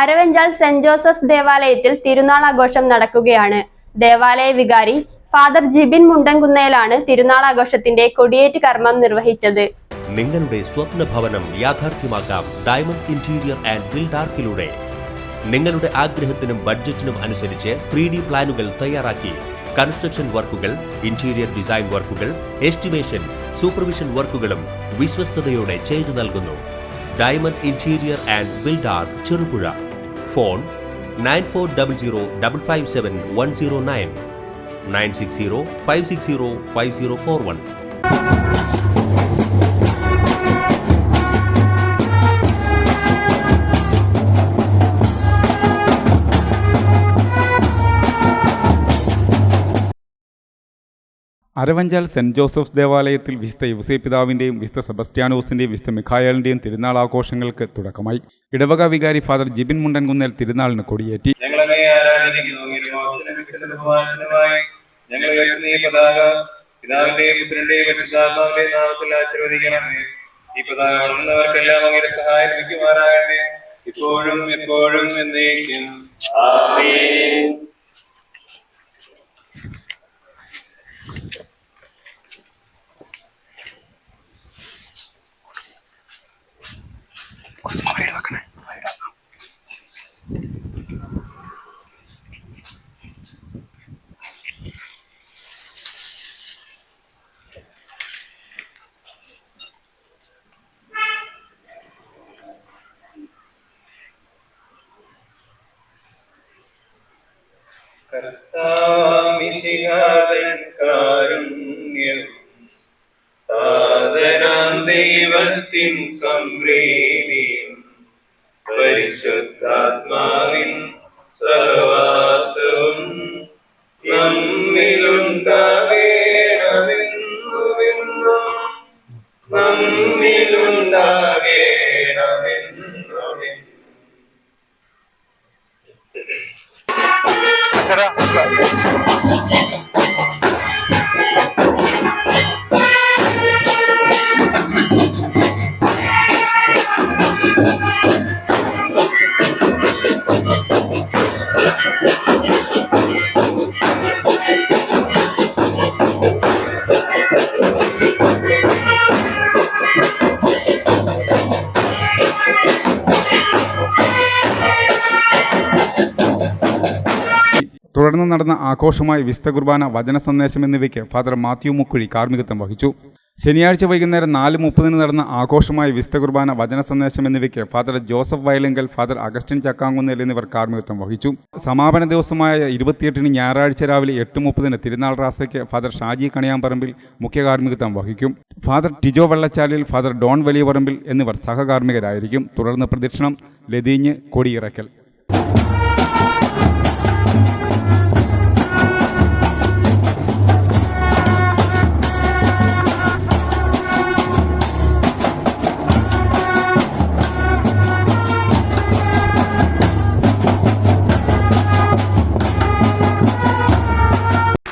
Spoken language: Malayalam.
അരവഞ്ചാൽ സെന്റ് ജോസഫ് ദേവാലയത്തിൽ തിരുനാൾ ആഘോഷം നടക്കുകയാണ്. ദേവാലയ വികാരി ഫാദർ ജിബിൻ മുണ്ടൻകുന്നേലാണ് തിരുനാൾ ആഘോഷത്തിന്റെ കൊടിയേറ്റ് കർമ്മം നിർവഹിച്ചത്. നിങ്ങളുടെ സ്വപ്ന ഭവനം യാഥാർത്ഥ്യമാക്കാം ഡയമണ്ട് ഇന്റീരിയർ ആൻഡ് ബിൽഡാർക്കിലൂടെ നിങ്ങളുടെ ആഗ്രഹത്തിനും ബഡ്ജറ്റിനും അനുസരിച്ച് ത്രീ ഡി പ്ലാനുകൾ തയ്യാറാക്കി. കൺസ്ട്രക്ഷൻ വർക്കുകൾ ഇന്റീരിയർ ഡിസൈൻ വർക്കുകൾ എസ്റ്റിമേഷൻ സൂപ്പർവിഷൻ വർക്കുകളും വിശ്വസ്തയോടെ ചെയ്തു നൽകുന്നു. Diamond interior and builder Cherupuzha. Phone nine four double zero double five seven one zero nine nine six zero five six zero five zero four one. Aravanchal saint Joseph's ദേവാലയത്തിൽ വിശുദ്ധ യുവസേ പിതാവിന്റെയും വിശുദ്ധ സെബസ്റ്റ്യാനോസിന്റെയും വിശുദ്ധ മിഖായലിന്റെയും തിരുനാൾ ആഘോഷങ്ങൾക്ക് തുടക്കമായി. ഇടവക വികാരി ഫാദർ ജിബിൻ മുണ്ടൻകുന്നേൽ തിരുനാളിന് കൊടിയേറ്റി. ആശീർവദിക്കണമേ. ഈ ഇപ്പോഴും എപ്പോഴും എന്നേക്കും. സാധനാം ദൈവത്തിൻ നമ്മിലുണ്ടാകേണമെന്നുമെന്നും したら。തുടർന്ന് നടന്ന ആഘോഷമായ വിശുദ്ധ കുർബാന വചന സന്ദേശം എന്നിവയ്ക്ക് ഫാദർ മാത്യു മുക്കുഴി കാർമ്മികത്വം വഹിച്ചു. ശനിയാഴ്ച വൈകുന്നേരം നാല് മുപ്പതിന് നടന്ന ആഘോഷമായ വിശുദ്ധ കുർബാന വചന സന്ദേശം എന്നിവയ്ക്ക് father Joseph Vayalenkal father Augustine Chakkankunnel എന്നിവർ കാർമ്മികത്വം വഹിച്ചു. സമാപന ദിവസമായ ഇരുപത്തിയെട്ടിന് ഞായറാഴ്ച രാവിലെ എട്ട് മുപ്പതിന് തിരുനാൾ റാസയ്ക്ക് ഫാദർ ഷാജി കണിയാമ്പറമ്പിൽ മുഖ്യ കാർമ്മികത്വം വഹിക്കും. Father Tijo Vellachalil father Don Valiyaparambil എന്നിവർ സഹകാർമ്മികരായിരിക്കും. തുടർന്ന് പ്രദക്ഷിണം ലതീഞ്ഞ് കൊടിയിറക്കൽ.